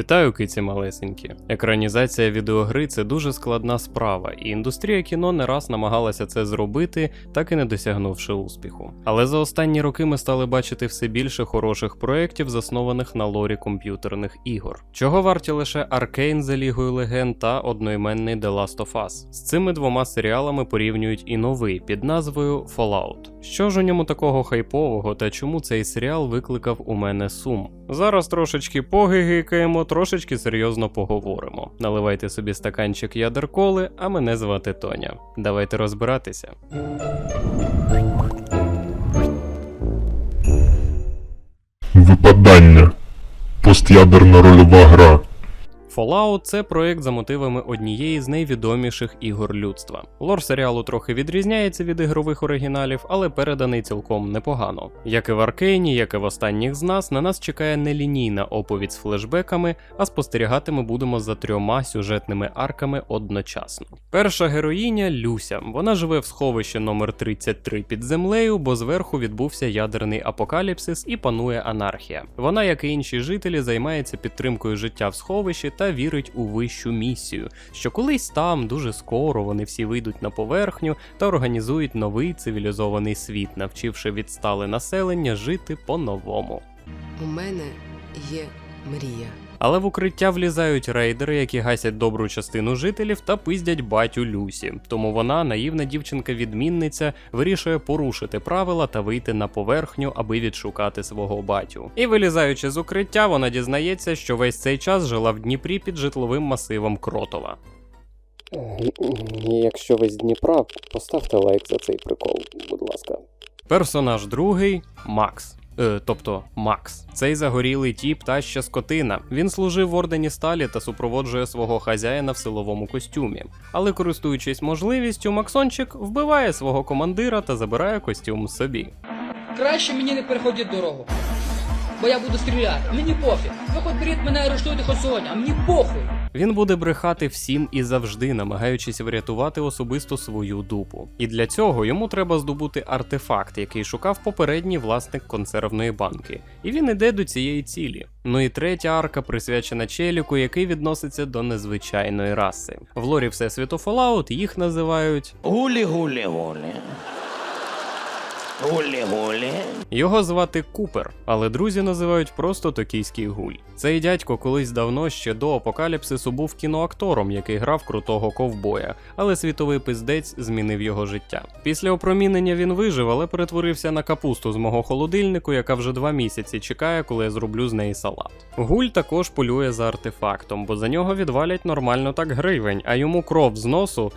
Вітаю, киці малесенькі. Екранізація відеогри це дуже складна справа, і індустрія кіно не раз намагалася це зробити, так і не досягнувши успіху. Але за останні роки ми стали бачити все більше хороших проєктів, заснованих на лорі комп'ютерних ігор. Чого варті лише Аркейн за Лігою Легенд та одноіменний The Last of Us. З цими двома серіалами порівнюють і новий під назвою Fallout. Що ж у ньому такого хайпового та чому цей серіал викликав у мене сум? Зараз трошечки погигикаємо, трошечки серйозно поговоримо. Наливайте собі стаканчик ядер коли, а мене звати Тоня. Давайте розбиратися. Випадання. Постядерна рольова гра. Fallout – це проект за мотивами однієї з найвідоміших ігор людства. Лор серіалу трохи відрізняється від ігрових оригіналів, але переданий цілком непогано. Як і в Аркейні, як і в останніх з нас, на нас чекає нелінійна оповідь з флешбеками, а спостерігати ми будемо за трьома сюжетними арками одночасно. Перша героїня Люся. Вона живе в сховищі номер 33 під землею, бо зверху відбувся ядерний апокаліпсис і панує анархія. Вона, як і інші жителі, займається підтримкою життя в сховищі та вірить у вищу місію, що колись там дуже скоро вони всі вийдуть на поверхню та організують новий цивілізований світ, навчивши відстале населення жити по-новому. У мене є мрія. Але в укриття влізають рейдери, які гасять добру частину жителів та пиздять батю Люсі. Тому вона, наївна дівчинка-відмінниця, вирішує порушити правила та вийти на поверхню, аби відшукати свого батю. І вилізаючи з укриття, вона дізнається, що весь цей час жила в Дніпрі під житловим масивом Кротова. Якщо ви з Дніпра, поставте лайк за цей прикол, будь ласка. Персонаж другий Макс. Е, тобто Макс. Цей загорілий тіп та ще скотина. Він служив в ордені сталі та супроводжує свого хазяїна в силовому костюмі. Але користуючись можливістю, Максончик вбиває свого командира та забирає костюм собі. Краще мені не переходіть дорогу. Бо я буду стріляти. Мені пофіг. Ви хоч беріть мене арештуйте хоч сьогодні, а мені похуй. Він буде брехати всім і завжди, намагаючись врятувати особисто свою дупу. І для цього йому треба здобути артефакт, який шукав попередній власник консервної банки. І він іде до цієї цілі. Ну і третя арка присвячена челіку, який відноситься до незвичайної раси. В лорі Всесвіту Fallout їх називають Гулі-гулі-гулі. Гулі-гулі. Його звати Купер, але друзі називають просто токійський гуль. Цей дядько колись давно ще до апокаліпсису був кіноактором, який грав крутого ковбоя, але світовий пиздець змінив його життя. Після опромінення він вижив, але перетворився на капусту з мого холодильнику, яка вже два місяці чекає, коли я зроблю з неї салат. Гуль також полює за артефактом, бо за нього відвалять нормально так гривень, а йому кров з носу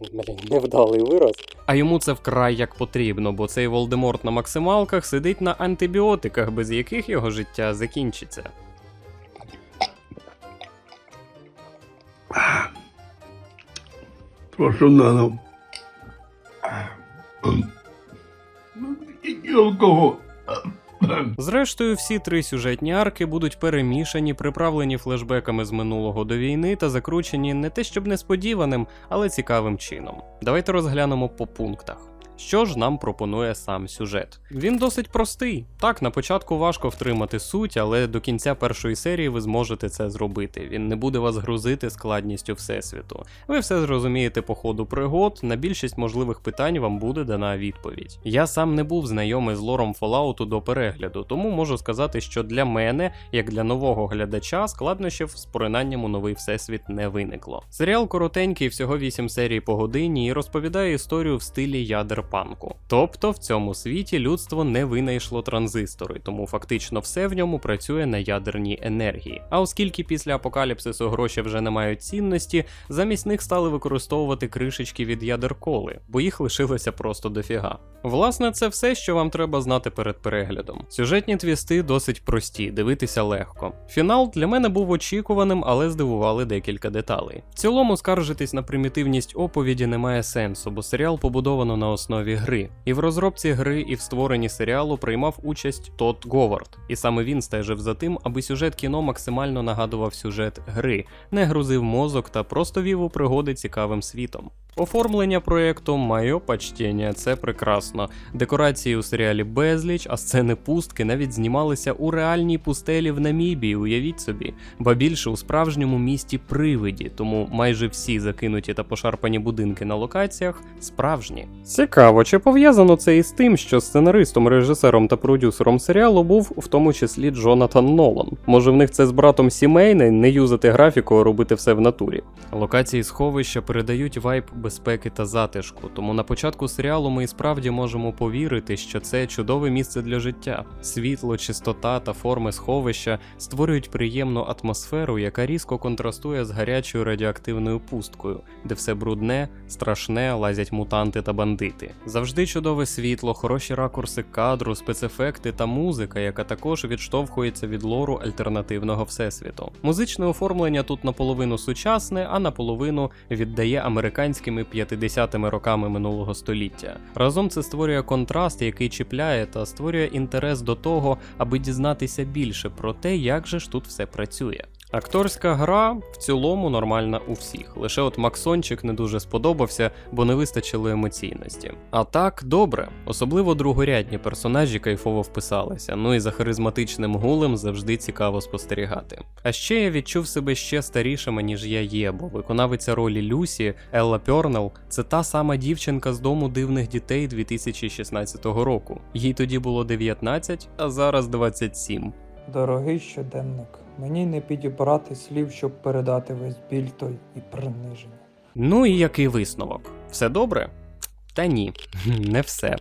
Блін, невдалий вираз. А йому це вкрай як потрібно, бо цей Волдеморт на максималках сидить на антибіотиках, без яких його життя закінчиться. Надо. Ну, і алкоголь. Зрештою, всі три сюжетні арки будуть перемішані, приправлені флешбеками з минулого до війни та закручені не те щоб несподіваним, але цікавим чином. Давайте розглянемо по пунктах. Що ж нам пропонує сам сюжет? Він досить простий. Так, на початку важко втримати суть, але до кінця першої серії ви зможете це зробити. Він не буде вас грузити складністю всесвіту. Ви все зрозумієте по ходу пригод. На більшість можливих питань вам буде дана відповідь. Я сам не був знайомий з лором Fallout до перегляду, тому можу сказати, що для мене, як для нового глядача, складнощів з поринанням у новий всесвіт не виникло. Серіал коротенький, всього 8 серій по годині, і розповідає історію в стилі ядер кіберпанку. Тобто в цьому світі людство не винайшло транзистори, тому фактично все в ньому працює на ядерній енергії. А оскільки після апокаліпсису гроші вже не мають цінності, замість них стали використовувати кришечки від ядер коли, бо їх лишилося просто дофіга. Власне, це все, що вам треба знати перед переглядом. Сюжетні твісти досить прості, дивитися легко. Фінал для мене був очікуваним, але здивували декілька деталей. В цілому скаржитись на примітивність оповіді немає сенсу, бо серіал побудовано на основі гри. І в розробці гри, і в створенні серіалу приймав участь Тодд Говард, і саме він стежив за тим, аби сюжет кіно максимально нагадував сюжет гри, не грузив мозок та просто вів у пригоди цікавим світом. Оформлення проєкту Майо почтення це прекрасно. Декорації у серіалі безліч, а сцени пустки навіть знімалися у реальній пустелі в Намібії, уявіть собі, ба більше у справжньому місті привиді, тому майже всі закинуті та пошарпані будинки на локаціях справжні. Цікаво, чи пов'язано це із тим, що сценаристом, режисером та продюсером серіалу був в тому числі Джонатан Нолан. Може в них це з братом сімейне, не юзати графіку, а робити все в натурі. Локації сховища передають вайб безпеки та затишку, тому на початку серіалу ми і справді можемо повірити, що це чудове місце для життя. Світло, чистота та форми сховища створюють приємну атмосферу, яка різко контрастує з гарячою радіоактивною пусткою, де все брудне, страшне, лазять мутанти та бандити. Завжди чудове світло, хороші ракурси кадру, спецефекти та музика, яка також відштовхується від лору альтернативного всесвіту. Музичне оформлення тут наполовину сучасне, а наполовину віддає американськими 50-ми роками минулого століття. Разом це створює контраст, який чіпляє та створює інтерес до того, аби дізнатися більше про те, як же ж тут все працює. Акторська гра в цілому нормальна у всіх. Лише от Максончик не дуже сподобався, бо не вистачило емоційності. А так, добре, особливо другорядні персонажі кайфово вписалися. Ну і за харизматичним гулем завжди цікаво спостерігати. А ще я відчув себе ще старішими, ніж я є, бо виконавиця ролі Люсі Елла Пьорнел це та сама дівчинка з дому дивних дітей 2016 року. Їй тоді було 19, а зараз 27. Дорогий щоденник, мені не підібрати слів, щоб передати весь біль той і приниження. Ну і який висновок? Все добре? Та ні, не все.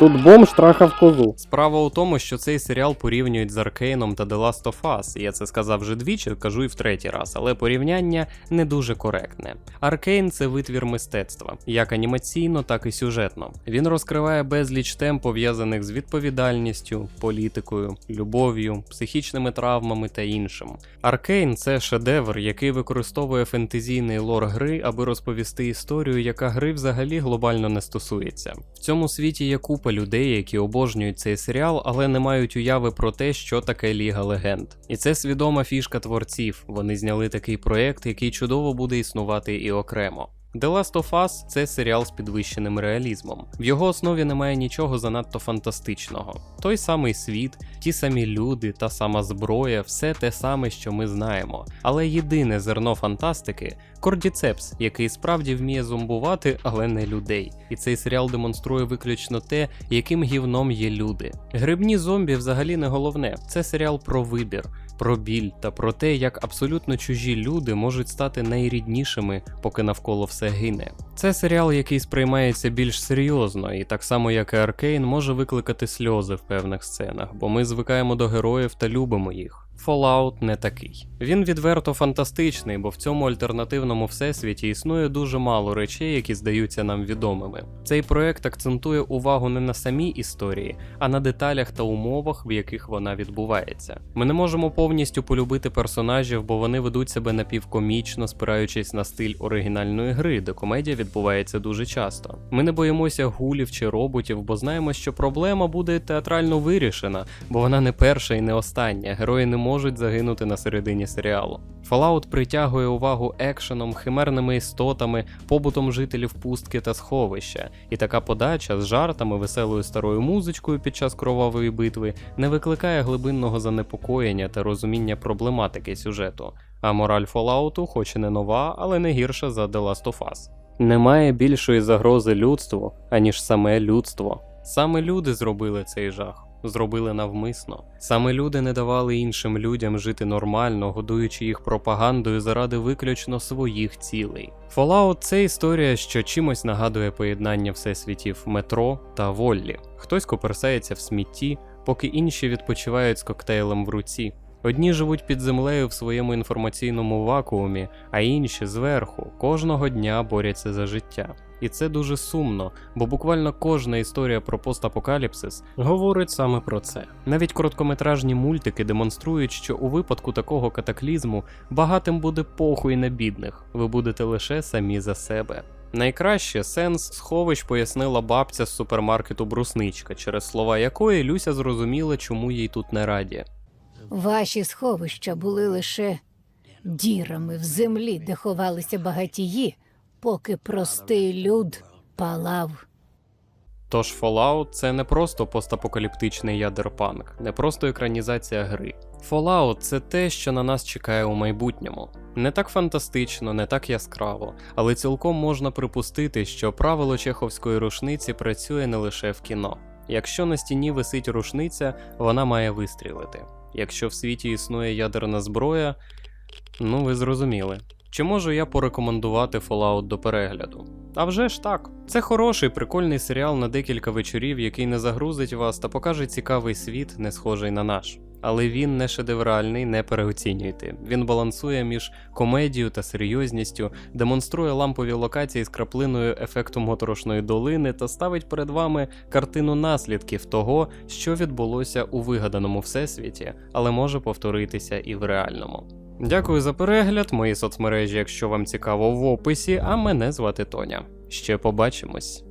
Тут бомж трахав козу. Справа у тому, що цей серіал порівнюють з Аркейном та The Last of Us. Я це сказав вже двічі, кажу і в третій раз, але порівняння не дуже коректне. Аркейн це витвір мистецтва, як анімаційно, так і сюжетно. Він розкриває безліч тем, пов'язаних з відповідальністю, політикою, любов'ю, психічними травмами та іншим. Аркейн це шедевр, який використовує фентезійний лор гри, аби розповісти історію, яка гри взагалі глобально не стосується. Цьому світі є купа людей, які обожнюють цей серіал, але не мають уяви про те, що таке Ліга Легенд. І це свідома фішка творців. Вони зняли такий проект, який чудово буде існувати і окремо. The Last of Us – це серіал з підвищеним реалізмом. В його основі немає нічого занадто фантастичного. Той самий світ, ті самі люди, та сама зброя, все те саме, що ми знаємо. Але єдине зерно фантастики Кордіцепс, який справді вміє зомбувати, але не людей. І цей серіал демонструє виключно те, яким гівном є люди. Грибні зомбі взагалі не головне. Це серіал про вибір, про біль та про те, як абсолютно чужі люди можуть стати найріднішими, поки навколо все гине. Це серіал, який сприймається більш серйозно, і так само як і Аркейн, може викликати сльози в певних сценах, бо ми звикаємо до героїв та любимо їх. Fallout не такий. Він відверто фантастичний, бо в цьому альтернативному всесвіті існує дуже мало речей, які здаються нам відомими. Цей проект акцентує увагу не на самій історії, а на деталях та умовах, в яких вона відбувається. Ми не можемо повністю полюбити персонажів, бо вони ведуть себе напівкомічно, спираючись на стиль оригінальної гри, де комедія відбувається дуже часто. Ми не боїмося гулів чи роботів, бо знаємо, що проблема буде театрально вирішена, бо вона не перша і не остання. Герої не можуть загинути на середині серіалу. Fallout притягує увагу екшеном, химерними істотами, побутом жителів пустки та сховища, і така подача з жартами, веселою старою музичкою під час кровавої битви не викликає глибинного занепокоєння та розуміння проблематики сюжету. А мораль Fallout хоч і не нова, але не гірша за The Last of Us. Немає більшої загрози людству, аніж саме людство. Саме люди зробили цей жах. Зробили навмисно. Саме люди не давали іншим людям жити нормально, годуючи їх пропагандою заради виключно своїх цілей. Fallout – це історія, що чимось нагадує поєднання всесвітів метро та Воллі. Хтось коперсається в смітті, поки інші відпочивають з коктейлем в руці. Одні живуть під землею в своєму інформаційному вакуумі, а інші зверху кожного дня борються за життя. І це дуже сумно, бо буквально кожна історія про постапокаліпсис говорить саме про це. Навіть короткометражні мультики демонструють, що у випадку такого катаклізму багатим буде похуй на бідних, ви будете лише самі за себе. Найкраще сенс сховищ пояснила бабця з супермаркету Брусничка, через слова якої Люся зрозуміла, чому їй тут не раді. Ваші сховища були лише дірами в землі, де ховалися багатії, поки простий люд палав. Тож Fallout – це не просто постапокаліптичний ядерпанк, не просто екранізація гри. Fallout – це те, що на нас чекає у майбутньому. Не так фантастично, не так яскраво, але цілком можна припустити, що правило чеховської рушниці працює не лише в кіно. Якщо на стіні висить рушниця, вона має вистрілити. Якщо в світі існує ядерна зброя, ну ви зрозуміли. Чи можу я порекомендувати Fallout до перегляду? А вже ж так. Це хороший, прикольний серіал на декілька вечорів, який не загрузить вас та покаже цікавий світ, не схожий на наш. Але він не шедевральний, не переоцінюйте. Він балансує між комедією та серйозністю, демонструє лампові локації з краплиною ефекту моторошної долини та ставить перед вами картину наслідків того, що відбулося у вигаданому всесвіті, але може повторитися і в реальному. Дякую за перегляд. Мої соцмережі, якщо вам цікаво, в описі. А мене звати Тоня. Ще побачимось.